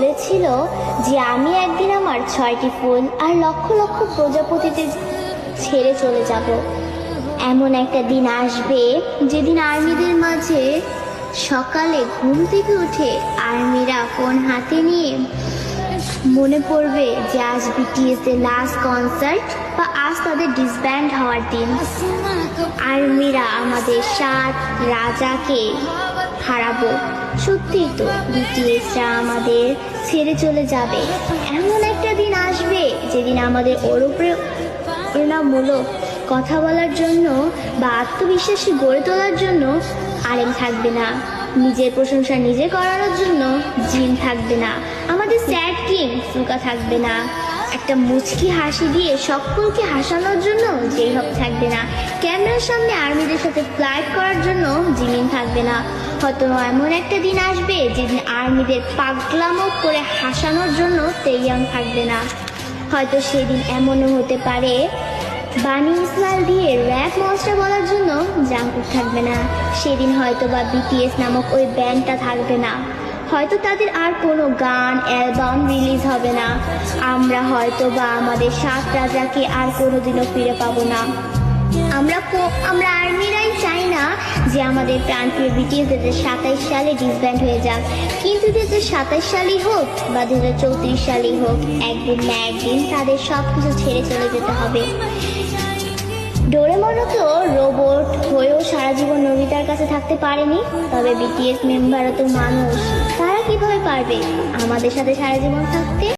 বলেছিল যে আমি একদিন আমার ছয়টি ফুল আর লক্ষ লক্ষ প্রজাপতিতে ছেড়ে চলে যাব। এমন একটা দিন আসবে যেদিন আর্মিদের মাঝে সকালে ঘুম থেকে উঠে আর্মিরা ফোন হাতে নিয়ে মনে পড়বে যে আজ বিটিএস এর লাস্ট কনসার্ট বা আজ তাদের ডিসব্যান্ড হওয়ার দিন। আর্মিরা আমাদের সাত রাজাকে হারাবো। সত্যি তো বিটিএসরা আমাদের ছেড়ে চলে যাবে। এমন একটা দিন আসবে যেদিন আমাদের ওর উপরে প্রেরণামূলক কথা বলার জন্য বা আত্মবিশ্বাসী গড়ে তোলার জন্য আরেম থাকবে না। নিজের প্রশংসা নিজে করানোর জন্য জিন থাকবে না। আমাদের স্যাড কিং ফুকা থাকবে না। একটা মুচকি হাসি দিয়ে সকলকে হাসানোর জন্য যেই হোক থাকবে না। ক্যামেরার সামনে আর্মিদের সাথে ফ্লাইট করার জন্য জিমিন থাকবে না। হয়তো এমন একটা দিন আসবে যেদিন আর্মিদের পাগলামো করে হাসানোর জন্য তেইয়াং থাকবে না। হয়তো সেদিন এমনও হতে পারে বানি ইসমাইল দিয়ে র্যাপ মনস্টার বলার জন্য জাঙ্কুক থাকবে না। সেদিন হয়তো বা বিটিএস নামক ওই ব্যান্ডটা থাকবে না। হয়তো তাদের আর কোনো গান, অ্যালবাম রিলিজ হবে না। আমরা হয়তো বা আমাদের সাত রাজাকে আর কোনোদিনও ফিরে পাবো না। আমরা আমরা আর্মিরাই চাই না যে আমাদের প্রান্তীয় বিটিএস দু সাতাইশ সালে ডিসব্যান্ড হয়ে যাক। কিন্তু দু হাজার সাতাইশ সালেই হোক বা দু হাজার চৌত্রিশ সালেই হোক, একদিন না একদিন তাদের সব কিছু ছেড়ে চলে যেতে হবে। ডোরেমনও তো রোবট হয়েও সারা জীবন নবিতার কাছে থাকতে পারেনি, তবে বিটিএস মেম্বারও তো মানুষ। তারা কীভাবে পারবে আমাদের সাথে সারা জীবন থাকতে?